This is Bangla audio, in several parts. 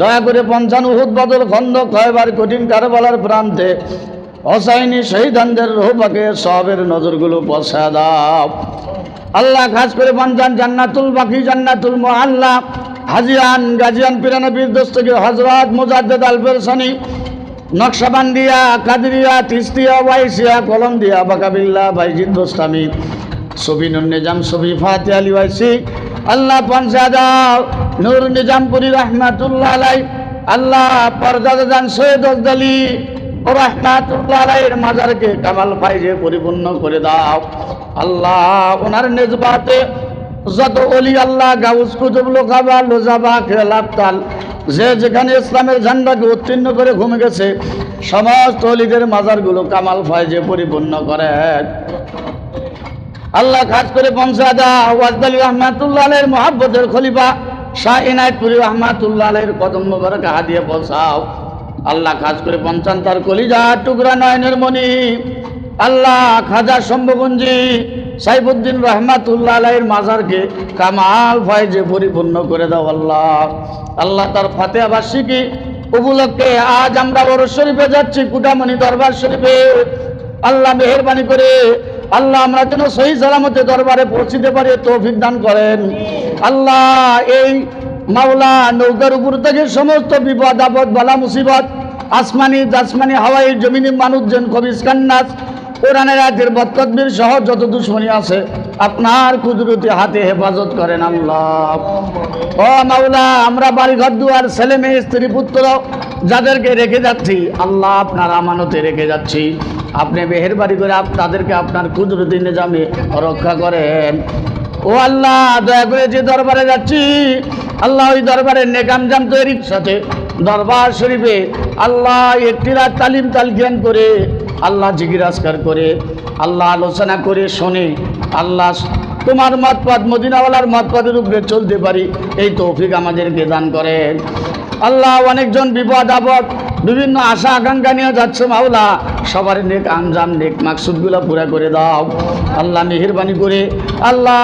দয়া করে পঞ্চান উহুদ বদল খন্দ কয়বার কঠিন কারবালার প্রান্তে হোসাইনি শহীদানদের রোহবাকে সবের নজরগুলো দাও। আল্লাহ খাস করে পঞ্চান জান্নাতুল বাকি, জান্নাতুল হাজিয়ান গাজিয়ান হজরত মুজাদ্দেদ আলফেরসানি, নকশাবান্দিয়া, কাদরিয়া, তিস্তিয়া, ওয়াইসিয়া কলমদিয়া বাকাবিল্লা, বাইজিদ, দোস্তামি নিজাম সবি ফাতে আলী ওয়াইসি আল্লাহ পঞ্চাদাও নূর নিজামপুরি রহমাতুল্লাহ আলাই আল্লাহ পরদাদান সৈয়দ আলী রহমাতুল্লাহ কামাল ফাইজে পরিপূর্ণ করে দাও। আল্লাহ নেজবাতে যত অলি আল্লাহ লোজাবা যে যেখানে ইসলামের ঝান্ডাকে উত্তীর্ণ করে গেছে, সমস্ত অলিদের মাজারগুলো কামাল ফাইজে পরিপূর্ণ করেন। আল্লাহ খাস করে পঞ্চাদা ওয়াজদালি রহমাতুল্লাহ খলিফা আল্লাহ খাস করে পঞ্চান তার টুকরা আল্লাহ খাজা কামাল ফয়েজে পরিপূর্ণ করে দাও আল্লাহ। আল্লাহ তার ফাতে বার্ষিকী উপলক্ষে আজ আমরা বড় শরীফে যাচ্ছি কুটামণি দরবার শরীফে। আল্লাহ মেহরবানি করে আল্লাহ, আমরা যেন সহি সালামতে দরবারে পৌঁছিতে পারি তৌফিক দান করেন। আল্লাহ, এই মাওলা নৌকার উপর থেকে সমস্ত বিপদ, আপদ, বালা, মুসিবত, আসমানি, জাসমানি, হাওয়াই, জমিনি মানুষজন কবিস কান্নাস কোরআনের আয়াতের বত্তদ্বীর সহ যত দুশ্মনী আছে, আপনার কুদরতি হাতে হেফাজত করেন আল্লাহ। ও মাওলা, আমরা বাড়িঘর দুয়ার, ছেলে মেয়ে, স্ত্রী, পুত্র যাদেরকে রেখে যাচ্ছি, আল্লাহ আপনার আমানতে রেখে যাচ্ছি। আপনি মেহেরবাড়ি করে তাদেরকে আপনার কুদরতি নিজামে রক্ষা করেন। ও আল্লাহ, দয়া করে যে দরবারে যাচ্ছি, আল্লাহ ওই দরবারে নেকামজাম তৈরির সাথে দরবার শরীফে আল্লাহ একটি রাত তালিম তাল জ্ঞান করে, আল্লাহ জিজ্ঞাসকার করে, আল্লাহ আলোচনা করে শোনে, আল্লাহ তোমার মতপদ মদিনাওয়ালার মতপদের উপরে চলতে পারি, এই তৌফিক আমাদেরকে দান করেন। আল্লাহ অনেকজন বিপদ আপদ, বিভিন্ন আশা আকাঙ্ক্ষা নিয়ে যাচ্ছে মাওলা। সবার নেক আঞ্জাম, নেক মাকসুদগুলো পুরা করে দাও। আল্লাহ মেহরবানি করে, আল্লাহ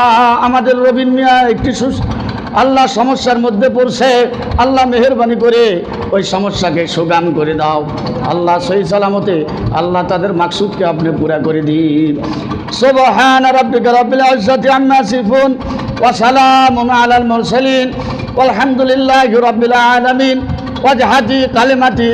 আমাদের রবীন্দ্র একটি সুস আল্লাহ সমস্যার মধ্যে পড়ছে, আল্লাহ মেহরবানি করে ওই সমস্যাকে সুগান করে দাও। আল্লাহ সহি সালামতে আল্লাহ তাদের মাকসুদকে আপনি পুরা করে দিন। সুবহান রাব্বিকা রাব্বিল ইজ্জাতি আম্মা ইয়াসিফুন, ওয়া সালামুন আলাল মুরসালিন আলহামদুলিল্লাহি রাব্বিল আলামিন। ওয়াজহাদি কালিমাতি